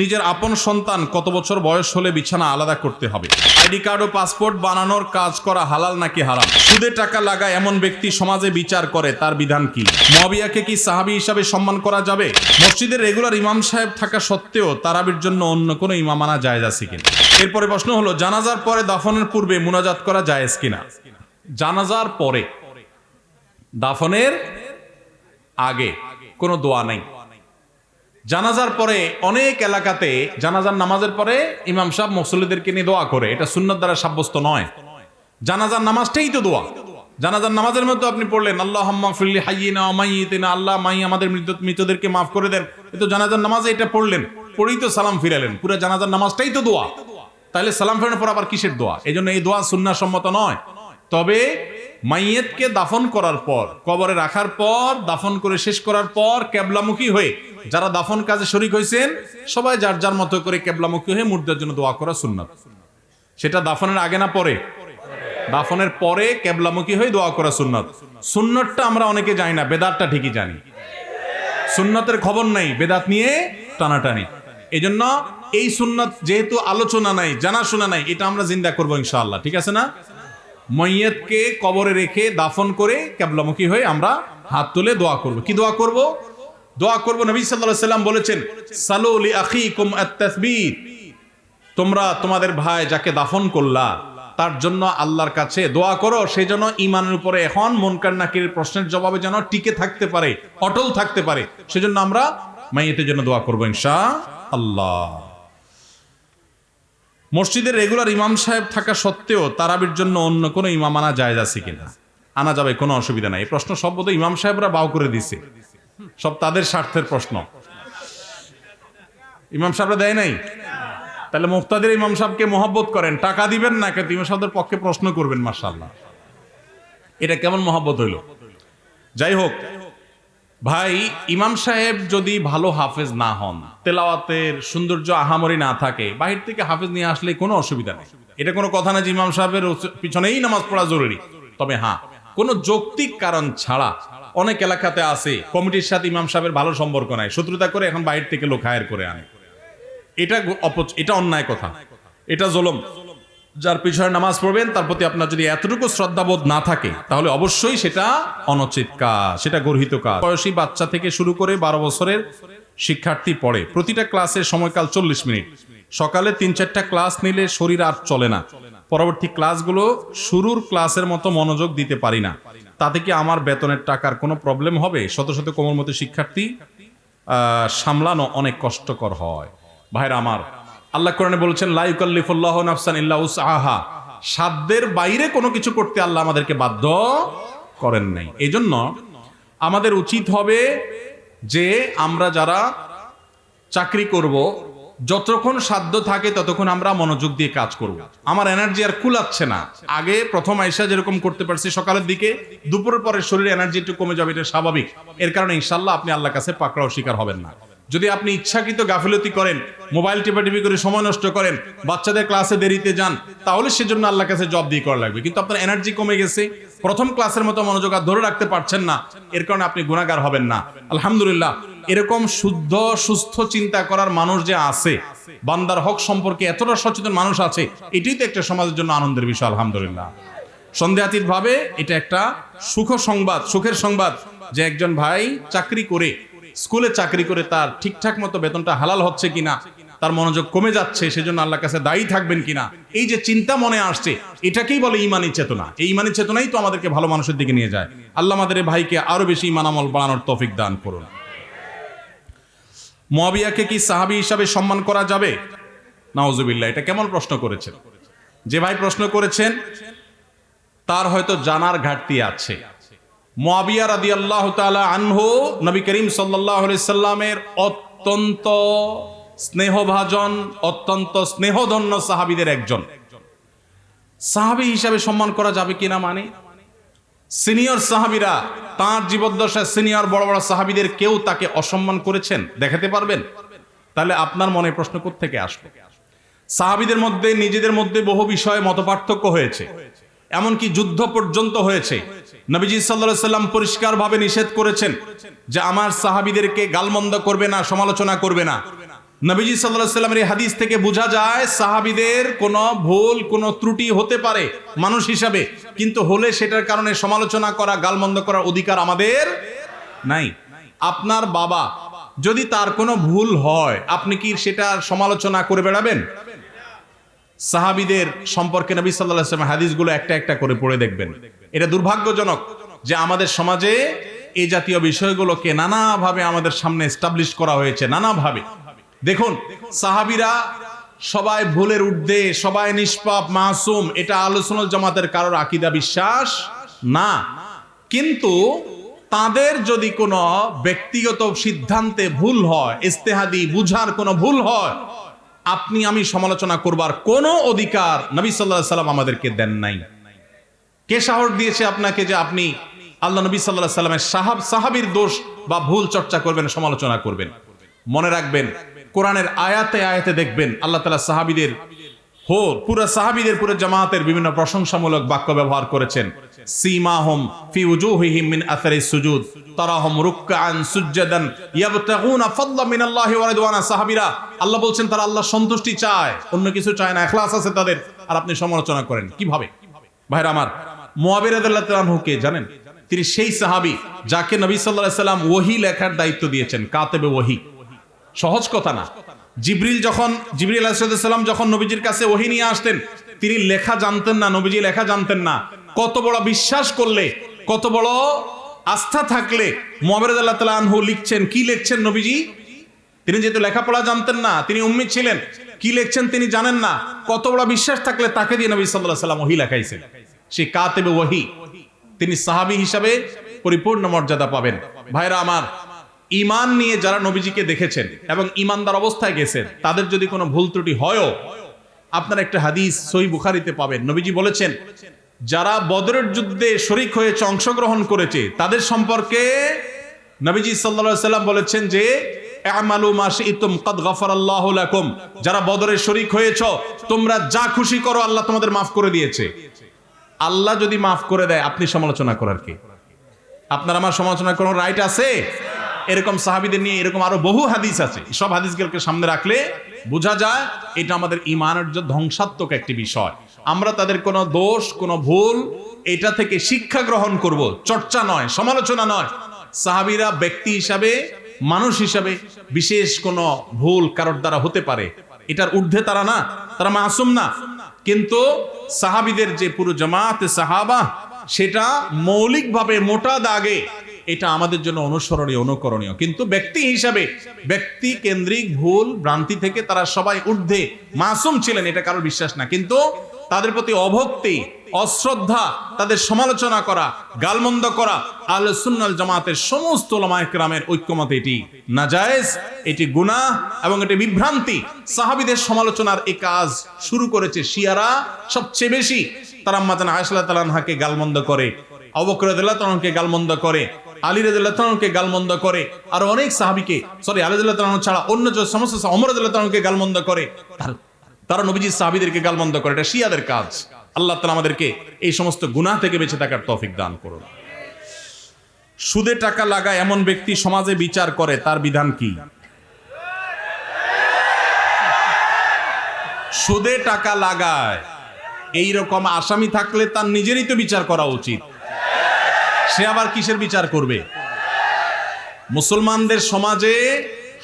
নিজের আপন সন্তান কত বছর বয়স হলে বিছানা আলাদা করতে হবে? আইডি কার্ড ও পাসপোর্ট বানানোর কাজ করা হালাল নাকি হারাম? সুদে টাকা লাগায় এমন ব্যক্তি সমাজে বিচার করে, তার বিধান কি? মবিয়াকে কি সাহাবি হিসাবে সম্মান করা যাবে? মসজিদের রেগুলার ইমাম সাহেব থাকা সত্ত্বেও তারাবির জন্য অন্য কোনো ইমাম আনা জায়েজ আছে কিনা? এরপরে প্রশ্ন হলো, জানাজার পরে দাফনের পূর্বে মুনাজাত করা জায়েজ কিনা? জানাজার পরে, দাফনের আগে কোনো দোয়া নাই। জানাজার পরে অনেক এলাকাতে জানাজার নামাজের পরে ইমাম সাহেব মুসল্লিদেরকে নিয়ে দোয়া করে। এটা সুন্নত দ্বারা সাব্যস্ত নয়। জানাজার নামাজটাই তো দোয়া। জানাজার নামাজের মধ্যে আপনি পড়লেন আল্লাহ ফিল্লি হাইয়িনা মাইয়িতিনা, আল্লাহ মাই আমাদের মৃত মৃতদেরকে মাফ করে দেন। এ তো জানাজার নামাজে এটা পড়লেন, পড়েই তো সালাম ফিরালেন। পুরো জানাজার নামাজটাই তো দোয়া। তাহলে সালাম ফেরানোর পর আবার কিসের দোয়া? এই জন্য এই দোয়া সুন্নাহ সম্মত নয়। তবে মাইয়েতকে দাফন করার পর, কবরে রাখার পর, দাফন করে শেষ করার পর কেবলামুখী হয়ে যারা দাফন কাজে শরিক হয়েছেন, সবাই যার যার মতো করে কেবলামুখী হয়ে মুর্দার জন্য দোয়া করা সুন্নাত। সেটা দাফনের আগে না পরে? দাফনের পরে কেবলামুখী হয়ে দোয়া করা সুন্নত। সুন্নতটা আমরা অনেকে জানি না, বেদাতটা ঠিকই জানি। সুন্নতের খবর নাই, বেদাত নিয়ে টানাটানি। এই জন্য এই সুন্নত যেহেতু আলোচনা নাই, জানাশোনা নাই, এটা আমরা জিন্দা করব ইনশাআল্লাহ, ঠিক আছে না? মৈয়তকে কবরে রেখে দাফন করে কেবলামুখী হয়ে আমরা হাত তুলে দোয়া করব। কি দোয়া করব? দোয়া করব নবী আলাইহি সাল্লাম বলেছেন, সালু লি আখিকুম আত-তাসবিত। তোমরা তোমাদের ভাই যাকে দাফন করলা, তার জন্য আল্লাহর কাছে দোয়া করো সেই জন্য ইমানের উপরে এখন মনকার নাকির প্রশ্নের জবাবে যেন টিকে থাকতে পারে, অটল থাকতে পারে। সেজন্য আমরা মাইয়েতের জন্য দোয়া করব ইনশা আল্লাহ। মসজিদের রেগুলার ইমাম সাহেব থাকা সত্ত্বেও তারাবির জন্য অন্য কোনো ইমাম আনা যায় আছে কিনা? আনা যাবে, কোনো অসুবিধা নাই। এই প্রশ্ন সব বোধহয় ইমাম সাহেবরা বাউ করে দিছে। সব তাদের স্বার্থের প্রশ্ন। ইমাম সাহেবরা দেয় নাই? তাহলে মুক্তাদের ইমাম সাহেবকে মহব্বত করেন। টাকা দিবেন না কিন্তু ইমাম সাহেবদের পক্ষে প্রশ্ন করবেন মার্শাল্লাহ এটা কেমন মহব্বত হইল? যাই হোক ভাই, ইমাম সাহেব যদি ভালো হাফেজ না হন, তেলাওয়াতের সৌন্দর্য আহামরি না থাকে, বাহির থেকে হাফেজ নিয়ে আসলে কোনো অসুবিধা নেই। এটা কোনো কথা না যে ইমাম সাহেবের পিছনেই নামাজ পড়া জরুরি। তবে হ্যাঁ কোনো যৌক্তিক কারণ ছাড়া অনেক এলাকাতে আছে, কমিটির সাথে ইমাম সাহেবের ভালো সম্পর্ক নাই, শত্রুতা করে এখন বাহির থেকে লোক হায়ার করে আনে। এটা অপ- এটা অন্যায় কথা। এটা জলম। যার পিছনে নামাজ পড়বেন, তার প্রতি আপনার যদি এতটুকু শ্রদ্ধাবোধ না থাকে, তাহলে অবশ্যই সেটা অনুচিত কাজ, সেটা গর্হিত কাজ। বয়সী বাচ্চা থেকে শুরু করে বারো বছরের শিক্ষার্থী পড়ে। প্রতিটা ক্লাসের সময়কাল চল্লিশ মিনিট। সকালে তিন চারটা ক্লাস নিলে শরীর আর চলে না। পরবর্তী ক্লাসগুলো শুরুর ক্লাসের মতো মনোযোগ দিতে পারি না। তাতে কি আমার বেতনের টাকার কোনো প্রবলেম হবে? শত শত কোমর মতো শিক্ষার্থী সামলানো অনেক কষ্টকর হয়। ভাইরা আমার আল্লাহ কোরআনে বলেছেন লাইকাল্লিফুল্লাহ নাফসান ইল্লা উসআহা। সাধ্যের বাইরে কোনো কিছু করতে আল্লাহ আমাদেরকে বাধ্য করেন নাই। এই জন্য আমাদের উচিত হবে যে আমরা যারা চাকরি করব, যতক্ষণ সাধ্য থাকে ততক্ষণ আমরা মনোযোগ দিয়ে কাজ করব। আমার এনার্জি আর কুলাচ্ছে না। আগে প্রথম আইসা যেরকম করতে পারছি, সকালের দিকে দুপুরের পরে শরীরে এনার্জি একটু কমে যাবে, এটা স্বাভাবিক। এর কারণে ইনশাল্লাহ আপনি আল্লাহর কাছে পাকড়াও শিকার হবেন না। যদি আপনি ইচ্ছাকৃত গাফিলতি করেন, মোবাইল টিপাটিপি করে সময় নষ্ট করেন, বাচ্চাদের ক্লাসে দেরিতে যান, তাহলে সেজন্য আল্লাহর কাছে জব দিয়ে করা লাগবে। কিন্তু আপনার এনার্জি কমে গেছে, প্রথম ক্লাসের মতো মনোযোগ আর ধরে রাখতে পারছেন না, এর কারণে আপনি গুণাগার হবেন না। আলহামদুলিল্লাহ, এরকম শুদ্ধ, সুস্থ চিন্তা করার মানুষ যে আছে, বান্দার হক সম্পর্কে এতটা সচেতন মানুষ আছে, এটাই তো একটা সমাজের জন্য আনন্দের বিষয়, আলহামদুলিল্লাহ। সন্দেহাতীত ভাবে এটা একটা সুখ সংবাদ সুখের সংবাদ যে একজন ভাই চাকরি করে স্কুলে চাকরি করে তার ঠিকঠাক মতো বেতনটা হালাল হচ্ছে কিনা, তার মনোযোগ কমে যাচ্ছে, সেজন্য আল্লাহর কাছে দায়ী থাকবেন কিনা, এই যে চিন্তা মনে আসছে, এটাকেই বলে ইমানি চেতনা। এই ইমানি চেতনাই তো আমাদেরকে ভালো মানুষের দিকে নিয়ে যায়। আল্লাহ আমাদের ভাইকে আরও বেশি ইমান আমল বাড়ানোর তৌফিক দান করুন। মবিয়াকে কি সাহাবি হিসাবে সম্মান করা যাবে? নাওজুবিল্লাহ এটা কেমন প্রশ্ন করেছেন? যে ভাই প্রশ্ন করেছেন, তার হয়তো জানার ঘাটতি আছে। মোয়াবিয়া রাদি আল্লাহ তালা আনহু নবী করিম সাল্লাহ সাল্লামের অত্যন্ত স্নেহভাজন, অত্যন্ত স্নেহধন্য সাহাবিদের একজন। সাহাবি হিসাবে সম্মান করা যাবে কিনা মানে? সিনিয়র সাহাবিরা, তাঁর জীবদ্দশায় সিনিয়র বড় বড় সাহাবিদের কেউ তাকে অসম্মান করেছেন? দেখাতে পারবেন? তাহলে আপনার মনে প্রশ্ন থেকে আসবে সাহাবিদের মধ্যে, নিজেদের মধ্যে বহু বিষয়ে মতপার্থক্য হয়েছে। এমনকি যুদ্ধ পর্যন্ত হয়েছে। নবীজি সাল্লাহ সাল্লাম পরিষ্কারভাবে নিষেধ করেছেন যে আমার সাহাবিদেরকে গালমন্দ করবে না, সমালোচনা করবে না। নবীজি সাল্লাহ সাল্লামের এই হাদিস থেকে বোঝা যায়, সাহাবিদের কোনো ভুল, কোনো ত্রুটি হতে পারে মানুষ হিসাবে, কিন্তু হলে সেটার কারণে সমালোচনা করা, গালমন্দ করার অধিকার আমাদের নাই। আপনার বাবা যদি তার কোনো ভুল হয়, আপনি কি সেটার সমালোচনা করে বেড়াবেন? সাহাবিদের সম্পর্কে নবী সাল্লাহ সাল্লাম হাদিসগুলো একটা একটা করে পড়ে দেখবেন। এটা দুর্ভাগ্যজনক যে আমাদের সমাজে এই জাতীয় বিষয়গুলোকে নানাভাবে আমাদের সামনে এস্টাবলিশ করা হয়েছে, নানাভাবে। দেখুন, সাহাবিরা সবাই ভুলের ঊর্ধ্বে, সবাই নিষ্পাপ, মাসুম, এটা আলোচনা জামাতের কারোর আকিদা বিশ্বাস না। কিন্তু তাদের যদি কোনো ব্যক্তিগত সিদ্ধান্তে ভুল হয়, ইস্তেহাদি বুঝার কোনো ভুল হয় আপনি, আমি সমালোচনা করবার কোনো অধিকার নবী সাল্লাহ সাল্লাম আমাদেরকে দেন নাই। কে সাহস দিয়েছে আপনাকে যে আপনি আল্লাহ নবী সাল্লাহ সাল্লামের সাহাব, সাহাবির দোষ বা ভুল চর্চা করবেন, সমালোচনা করবেন? মনে রাখবেন, কোরআনের আয়াতে আয়াতে দেখবেন, আল্লাহ তালা সাহাবিদের হো পুরো সাহাবিদের, পুরো জামাতের বিভিন্ন প্রশংসামূলক বাক্য ব্যবহার করেছেন। সীমাহম ফি উজুহিহিম মিন আসারি সুজুদ। রুকআন ইয়াবতাগুনা ফাদলা ওয়া রিদওয়ানা। সাহাবীরা, আল্লাহ বলছেন, তারা আল্লাহ সন্তুষ্টি চায়, অন্য কিছু চায় না ইখলাস আছে তাদের। আর আপনি সমালোচনা করেন, কীভাবে? ভাইরা আমার মুয়াবির রাদিয়াল্লাহু তাআলা কে জানেন? তিনি সেই সাহাবী যাকে নবী সাল্লাল্লাহু আলাইহি সাল্লাম ওহী লেখার দায়িত্ব দিয়েছেন, কাতেবে ওহী। সহজ কথা না। জিবরিল যখন, জিবরিল আলাইসাল্লাম যখন নবীজির কাছে ওহি নিয়ে আসতেন, তিনি লেখা জানতেন না, নবীজি লেখা জানতেন না। কত বড় বিশ্বাস করলে, কত বড় আস্থা থাকলে আল্লাহ আনহু লিখছেন, কি লিখছেন নবীজি? তিনি যেহেতু লেখাপড়া জানতেন না, তিনি উম্মিদ ছিলেন, কি লিখছেন তিনি জানেন না। কত বড় বিশ্বাস থাকলে তাকে দিয়ে নবী সাল্লাহ সাল্লাম ওহি লেখাইছেন। সে কাতেবে ওহি, তিনি সাহাবী হিসাবে পরিপূর্ণ মর্যাদা পাবেন। ভাইরা আমার ইমান নিয়ে যারা নবীজিকে দেখেছেন এবং ইমানদার অবস্থায় গেছেন, তাদের যদি কোনো ভুল ত্রুটি হয়ও, আপনারা একটা হাদিস সই বুখারিতে পাবেন। নবীজি বলেছেন, যারা বদরের যুদ্ধে শরিক হয়েছে, অংশগ্রহণ করেছে, তাদের সম্পর্কে নবীজি সাল্লা সাল্লাম বলেছেন যে যারা বদরের শরিক হয়েছ, তোমরা যা খুশি করো, আল্লাহ তোমাদের মাফ করে দিয়েছে। আল্লাহ যদি মাফ করে দেয়, আপনি সমালোচনা করার কি? আপনার আমার সমালোচনা কোনো রাইট আছে? এরকম সাহাবিদের নিয়ে এরকম আরও বহু হাদিস আছে। সব হাদিসগুলোকে সামনে রাখলে বোঝা যায় এটা আমাদের ইমানের যে ধ্বংসাত্মক একটি বিষয়। আমরা তাদের কোনো দোষ, কোনো ভুল এটা থেকে শিক্ষা গ্রহণ করব। চর্চা নয়, সমালোচনা নয়। সাহাবিরা ব্যক্তি হিসাবে, মানুষ হিসাবে বিশেষ কোনো ভুল কারোর দ্বারা হতে পারে। এটার ঊর্ধ্বে তারা না, তারা মাসুম না। কিন্তু সাহাবিদের যে পুরো জামাতে সাহাবা, সেটা মৌলিকভাবে মোটা দাগে এটা আমাদের জন্য অনুসরণীয়, অনুকরণীয়। কিন্তু ব্যক্তি হিসাবে, ব্যক্তি কেন্দ্রিক ভুল ভ্রান্তি থেকে তারা সবাই ঊর্ধ্বে, মাসুম ছিলেন, এটা কারোর বিশ্বাস না। কিন্তু তাদের প্রতি অভক্তি, অশ্রদ্ধা, তাদের সমালোচনা করা, গালমন্দ করা আল সুন্নাল জামাতের সমস্ত ওলামায়করামের ঐক্যমত এটি নাজায়েজ, এটি গুনাহ এবং এটি বিভ্রান্তি। সাহাবিদের সমালোচনার এই কাজ শুরু করেছে শিয়ারা। সবচেয়ে বেশি তারা মাজান আয়সাল্লাহ তালানহাকে গালমন্দ করে অবকরদুল্লাহ তালকে গালমন্দ করে আলী তালকে গালমন্দ করে। আর অনেক সাহাবিকে, সরি, আলী ছাড়া অন্য যে সমস্ত অমর তালকে গালমন্দ করে, তার- নবীজি সাহাবিদেরকে গালমন্দ করে। এটা শিয়াদের কাজ। আল্লাহ তালা আমাদেরকে এই সমস্ত গুনাহ থেকে বেঁচে থাকার তৌফিক দান করুন। সুদে টাকা লাগায় এমন ব্যক্তি সমাজে বিচার করে, তার বিধান কি? সুদে টাকা লাগায়। এই রকম আসামি থাকলে তার নিজেরই তো বিচার করা উচিত। সে আবার কিসের বিচার করবে? মুসলমানদের সমাজে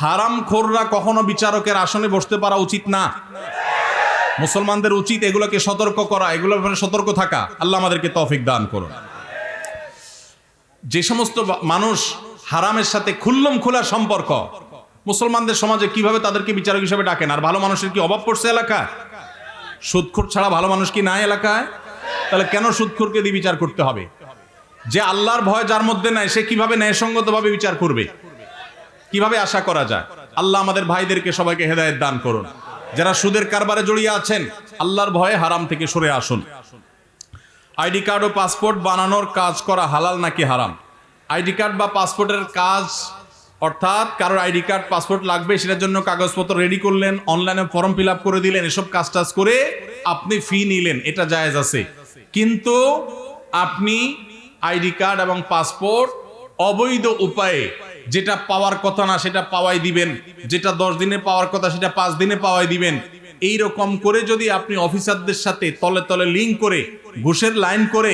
হারাম খোররা কখনো বিচারকের আসনে বসতে পারা উচিত না। মুসলমানদের উচিত এগুলোকে সতর্ক করা, এগুলোর ব্যাপারে সতর্ক থাকা। আল্লাহ আমাদেরকে তফিক দান করুন। যে সমস্ত মানুষ হারামের সাথে খুল্লম খোলা সম্পর্ক, মুসলমানদের সমাজে কীভাবে তাদেরকে বিচারক হিসেবে ডাকেন? আর ভালো মানুষের কি অভাব পড়ছে এলাকা সুদখোর ছাড়া ভালো মানুষ কি নাই এলাকায়? তাহলে কেন সুদখোরকে দিয়ে বিচার করতে হবে? যে আল্লাহর ভয় যার মধ্যে নাই, সে কীভাবে ন্যায়সঙ্গতভাবে বিচার করবে? কীভাবে আশা করা যায়? আল্লাহ আমাদের ভাইদেরকে সবাইকে হেদায়েত দান করুন। যারা সুদের কারবারে জড়িয়ে আছেন, আল্লাহর ভয়ে হারাম থেকে সরে আসুন। আইডি কার্ড ও পাসপোর্ট বানানোর কাজ করা হালাল নাকি হারাম? আইডি কার্ড বা পাসপোর্টের কাজ, অর্থাৎ কারোর আইডি কার্ড, পাসপোর্ট লাগবে, সেটার জন্য কাগজপত্র রেডি করলেন, অনলাইনে ফর্ম ফিল করে দিলেন, এসব কাজ টাজ করে আপনি ফি নিলেন, এটা জায়েজ আছে। কিন্তু আপনি আইডি কার্ড এবং পাসপোর্ট অবৈধ উপায়ে যেটা পাওয়ার কথা না সেটা পাওয়াই দিবেন। যেটা দশ দিনে পাওয়ার কথা সেটা পাঁচ দিনে পাওয়াই দিবেন। এই রকম করে যদি আপনি অফিসারদের সাথে তলে তলে লিঙ্ক করে, ঘুষের লাইন করে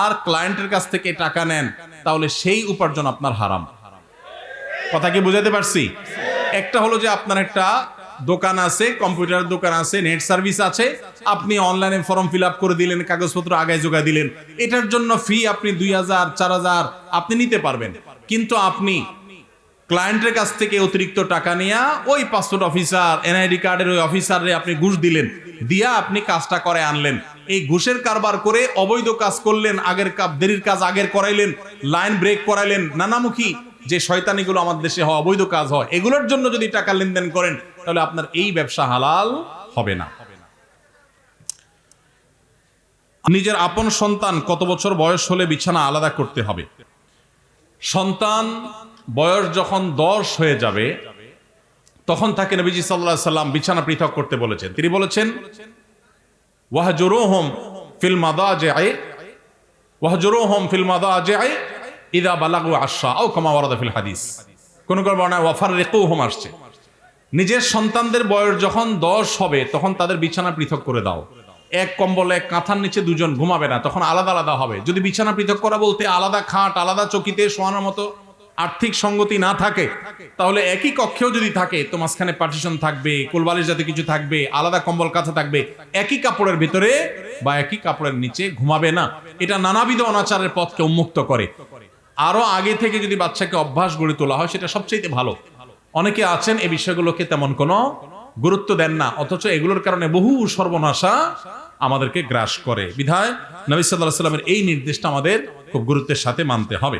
আর ক্লায়েন্টের কাছ থেকে টাকা নেন, তাহলে সেই উপার্জন আপনার হারাম। কথা কি বুঝাতে পারছি? একটা হলো যে আপনার একটা দোকান আছে কম্পিউটার দোকান আছে, নেট সার্ভিস আছে। আপনি অনলাইনে ফর্ম ফিল আপ করে দিলেন, কাগজপত্র আগায় যোগায় দিলেন। এটার জন্য ফি আপনি দুই হাজার, চার হাজার আপনি নিতে পারবেন। কিন্তু আপনি ক্লায়েন্টের কাছ থেকে অতিরিক্ত টাকা নিয়ে ওই পাসপোর্ট অফিসার, এনআইডি কার্ডের ওই অফিসারে আপনি ঘুষ দিলেন। দিয়া আপনি কাজটা করে আনলেন। এই ঘুষের কারবার করে অবৈধ কাজ করলেন, আগের কাপ দেরির কাজ আগের করাইলেন, লাইন ব্রেক করাইলেন, নানামুখী যে শয়তানিগুলো আমাদের দেশে হয়, অবৈধ কাজ হয়। এগুলোর জন্য যদি টাকা লেনদেন করেন তাহলে আপনার এই ব্যবসা হালাল হবে না। নিজের আপন সন্তান কত বছর বয়স হলে বিছানা আলাদা করতে হবে? সন্তান বয়স যখন দশ হয়ে যাবে, তখন তাকে নবীজি সাল্লাহ সাল্লাম বিছানা পৃথক করতে বলেছেন। তিনি বলেছেন, ওয়াহজুরুহুম ফিল মাদাজি'i ওয়াহজুরুহুম ফিল মাদাজি'i ইদা বালাগু আশা আও কামা ওয়ারাদা ফিল হাদিস। কোন কোন বর্ণায় ওয়াফাররিকুহুম আসছে। নিজের সন্তানদের বয়স যখন দশ হবে, তখন তাদের বিছানা পৃথক করে দাও। এক কম্বলে, এক কাঁথার নিচে দুজন ঘুমাবে না, তখন আলাদা আলাদা হবে। যদি বিছানা পৃথক করা বলতে আলাদা খাট, আলাদা চকিতে শোয়ানোর মতো আর্থিক সঙ্গতি না থাকে, তাহলে একই কক্ষেও যদি থাকে, তো মাঝখানে পার্টিশন থাকবে, কোলবালিশ যাতে কিছু থাকবে, আলাদা কম্বল, কাঁথা থাকবে, একই কাপড়ের ভিতরে বা একই কাপড়ের নিচে ঘুমাবে না। এটা নানাবিধ অনাচারের পথকে উন্মুক্ত করে। আরও আগে থেকে যদি বাচ্চাকে অভ্যাস গড়ে তোলা হয়, সেটা সবচেয়ে ভালো। অনেকে আছেন এই বিষয়গুলোকে তেমন কোনো গুরুত্ব দেন না, অথচ এগুলোর কারণে বহু সর্বনাশা আমাদেরকে গ্রাস করে। বিধায় নবী সাল্লাহ সাল্লামের এই নির্দেশটা আমাদের খুব গুরুত্বের সাথে মানতে হবে।